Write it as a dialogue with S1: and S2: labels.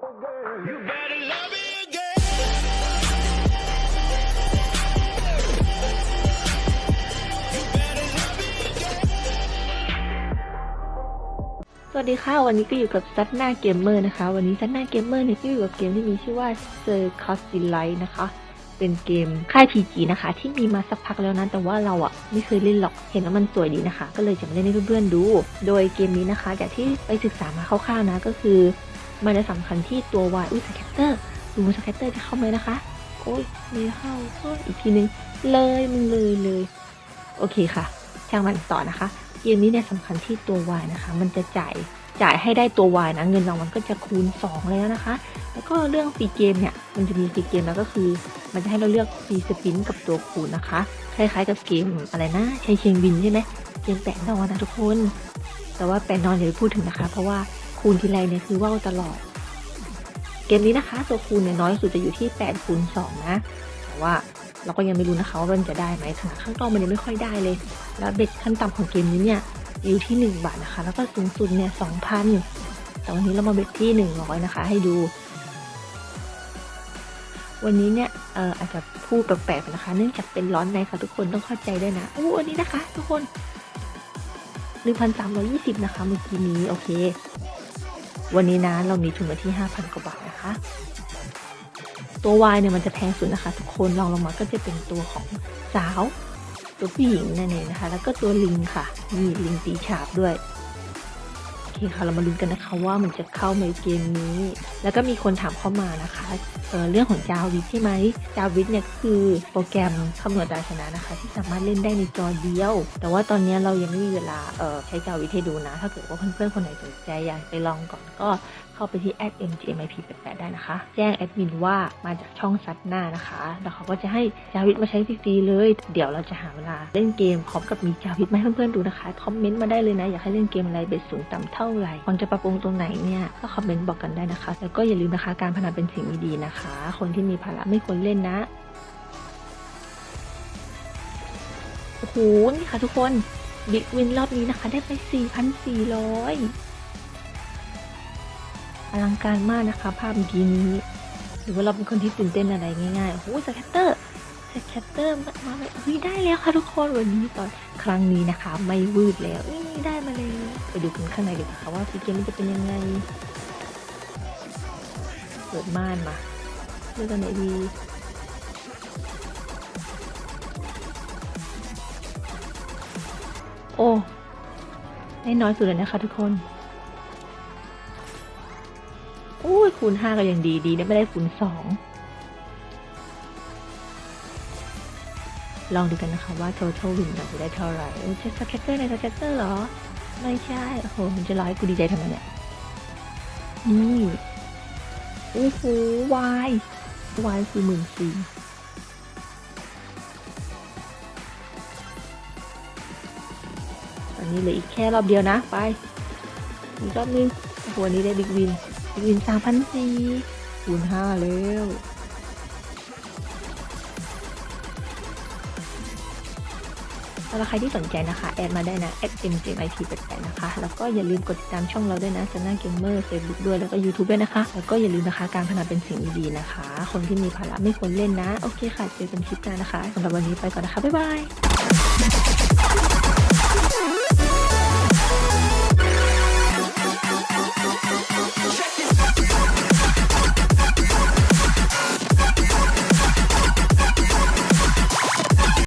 S1: สวัสดีค่ะ วันนี้ก็อยู่กับซัตนาเกมเมอร์นะคะ วันนี้ซัตนาเกมเมอร์เนี่ยก็อยู่กับเกมที่มีชื่อว่า Circus Delight นะคะ เป็นเกมค่าย PG นะคะ ที่มีมาสักพักแล้วนะ แต่ว่าเราอะไม่เคยเล่นหรอก เห็นแล้วมันสวยดีนะคะ ก็เลยจะมาเล่นให้เพื่อนๆดู โดยเกมนี้นะคะ จากที่ไปศึกษามาคร่าวๆนะ ก็คือ มันจะสำคัญที่ตัว Y อุ้ยสแคตเตอร์ดูสแคตเตอร์จะเข้าไหมนะคะ โอ้ยไม่เข้าโอ้ยอีกทีนึง เลยมึงเลยเลย โอเคค่ะ ช่างมันต่อนะคะ เกมนี้เนี่ยสำคัญที่ตัว Y นะคะ มันจะจ่ายจ่ายให้ได้ตัว Y นะ เงินรางวัลก็จะคูณ2เลยนะคะ แล้วก็เรื่องฟรีเกมเนี่ย มันจะมีฟรีเกมแล้วก็คือ มันจะให้เราเลือกฟรีสปินกับตัวคูณนะคะ คล้ายๆกับเกมอะไรนะชัยเชียงบินใช่ไหมเกมแปะนอนนะทุกคน แต่ว่าแปะนอนอย่าไปพูดถึงนะคะ เพราะว่า คูณทีไรเนี่ยคือว่าวตลอด เกมนี้นะคะ ตัวคูณเนี่ยน้อยสุดจะอยู่ที่8คูณ2นะ แต่ว่าเราก็ยังไม่รู้นะคะว่ามันจะได้ไหมขนาดข้างนอกมันยังไม่ค่อยได้เลย แล้วเบ็ดขั้นต่ำของเกมนี้เนี่ยอยู่ที่ 1 บาทนะคะ แล้วก็สูงสุดเนี่ย2,000 แต่วันนี้เรามาเบ็ดที่ 100 นะคะ ให้ดู วันนี้เนี่ยเอออาจจะพูดแปลกๆนะคะ เนื่องจากเป็นร้อนในค่ะทุกคนต้องเข้าใจด้วยนะโอ้วันนี้นะคะ ทุกคน 1,320 นะคะเมื่อกี้นี้โอเค วันนี้นะเรามีทุนมาที่ 5,000 กว่าบาทนะคะ ตัว Y เนี่ยมันจะแพงสุดนะคะ ทุกคนลองลงมาก็จะเป็นตัวของสาว ตัวผู้หญิงนั่นเองนะคะ แล้วก็ตัวลิงค่ะ มีลิงตีฉาบด้วย คค่ะ เรามาลุ้นกันนะคะว่ามันจะเข้าไหมเกมนี้ แล้วก็มีคนถามเข้ามานะคะเเรื่องของจาวิทใช่ไหมจาวิทเนี่ยคือโปรแกรมคำนวณดาวชนะนะคะ ที่สามารถเล่นได้ในจอเดียว แต่ว่าตอนนี้เรายังไม่มีเวลาใช้จาวิทให้ดูนะ ถ้าเกิดว่าเพื่อนๆคนไหนสนใจอยากไปลองก่อนก็ เข้าไปที่ @mgmip88 ได้นะคะ แจ้งแอดมินว่ามาจากช่องซัดหน้านะคะ แล้วเขาก็จะให้จาวิทมาใช้ฟรีๆเลย เดี๋ยวเราจะหาเวลาเล่นเกมพร้อมกับมีจาวิทมาให้เพื่อนๆดูนะคะ คอมเมนต์มาได้เลยนะ อยากให้เล่นเกมอะไรเบ็ดสูงต่ำเท่าไหร่ควรจะปรับปรุงตรงไหนเนี่ยก็คอมเมนต์บอกกันได้นะคะ แล้วก็อย่าลืมนะคะการพนันเป็นสิ่งไม่ดีนะคะ คนที่มีภาระไม่ควรเล่นนะโอ้โหนี่ค่ะทุกคนบิ๊กวินรอบนี้นะคะ ได้ไป 4,400 อลังการมากนะคะ ภาพเมื่อกี้นี้ หรือว่าเราเป็นคนที่ตื่นเต้นอะไรง่ายๆโอ้โหสแคตเตอร์สแคตเตอร์มามาไม่เฮ้ยได้แล้วค่ะทุกคนวันนี้ตอนครั้งนี้นะคะ ไม่วืดแล้วนี่ได้มาเลยไปดูกันข้างในดีกว่าค่ะว่าฟีเกมมันจะเป็นยังไงเปิดม่านมาเลือกกันไหนดีโอ้ได้น้อยสุดเลยนะคะทุกคน คูณห้าก็ยังดีดีได้ไม่ได้คูณสองลองดูกันนะคะว่า total win เราจะได้เท่าไหร่เออจะสแคตเตอร์ในสแคตเตอร์เหรอ ไม่ใช่โอ้โหมันจะร้อยกูดีใจทำไมเนี่ยนี่โอ้โหวายวายคือหมื่นสี่ตอนนี้เหลืออีกแค่รอบเดียวนะ ไป อีกรอบนึงโอ้โหอันนี้ได้บิ๊กวิน บิ๊กวินสามพันสี่คูณห้าแล้วสำหรับใครที่สนใจนะคะ แอดมาได้นะแอด mjmip88 นะคะ แล้วก็อย่าลืมกดติดตามช่องเราด้วยนะช anel gamer facebook ด้วยแล้วก็ YouTube ด้วยนะคะ แล้วก็อย่าลืมนะคะ การพนันเป็นสิ่งดีๆนะคะ คนที่มีภาระไม่ควรเล่นนะ โอเคค่ะ เจอกันคลิปหน้านะคะสำหรับวันนี้ไปก่อนนะคะ บ๊ายบาย